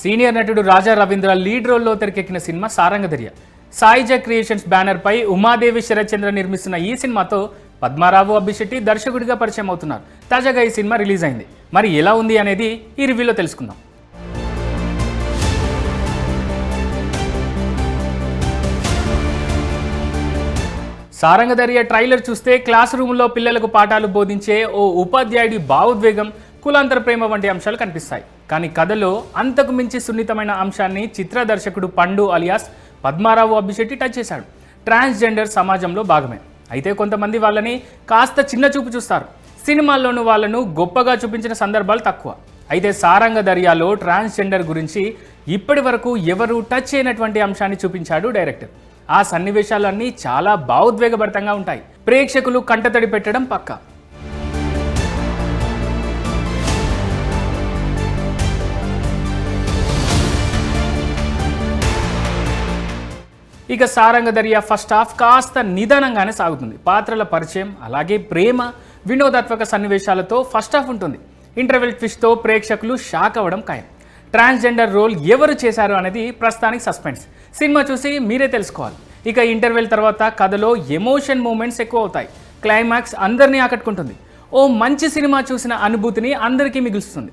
Senior నటుడు Raja Ravindra lead రోల్లో తెరకెక్కిన సినిమా సారంగధర్య సాయిజ క్రియేషన్స్ బ్యానర్పై ఉమాదేవి శరత్చంద్ర నిర్మిస్తున్న ఈ సినిమాతో పద్మారావు అబ్బిశెట్టి దర్శకుడిగా పరిచయం అవుతున్నారు. తాజాగా ఈ సినిమా రిలీజ్ అయింది. మరి ఎలా ఉంది అనేది ఈ రివ్యూలో తెలుసుకుందాం. సారంగధర్య ట్రైలర్ చూస్తే క్లాస్ రూమ్లో పిల్లలకు పాఠాలు బోధించే ఓ ఉపాధ్యాయుడి భావోద్వేగం కులాంతర ప్రేమ వంటి అంశాలు కనిపిస్తాయి. కానీ కథలో అంతకు మించి సున్నితమైన అంశాన్ని చిత్ర దర్శకుడు పండు అలియాస్ పద్మారావు అబ్బిశెట్టి టచ్ చేశాడు. ట్రాన్స్జెండర్ సమాజంలో భాగమే. అయితే కొంతమంది వాళ్ళని కాస్త చిన్న చూపు చూస్తారు. సినిమాల్లోనూ వాళ్ళను గొప్పగా చూపించిన సందర్భాలు తక్కువ. అయితే సారంగ దర్యాలో ట్రాన్స్జెండర్ గురించి ఇప్పటి వరకు ఎవరు టచ్ చేయనటువంటి అంశాన్ని చూపించాడు డైరెక్టర్. ఆ సన్నివేశాలన్నీ చాలా భావోద్వేగభరితంగా ఉంటాయి. ప్రేక్షకులు కంటతడి పెట్టడం పక్కా. ఇక సారంగ దర్యా ఫస్ట్ హాఫ్ కాస్త నిదానంగానే సాగుతుంది. పాత్రల పరిచయం అలాగే ప్రేమ వినోదాత్మక సన్నివేశాలతో ఫస్ట్ హాఫ్ ఉంటుంది. ఇంటర్వెల్ ట్విస్ట్తో ప్రేక్షకులు షాక్ అవ్వడం ఖాయం. ట్రాన్స్జెండర్ రోల్ ఎవరు చేశారు అనేది ప్రస్తుతానికి సస్పెన్స్. సినిమా చూసి మీరే తెలుసుకోవాలి. ఇక ఇంటర్వెల్ తర్వాత కథలో ఎమోషన్ మూమెంట్స్ ఎక్కువ అవుతాయి క్లైమాక్స్ అందరినీ ఆకట్టుకుంటుంది. ఓ మంచి సినిమా చూసిన అనుభూతిని అందరికీ మిగులుస్తుంది.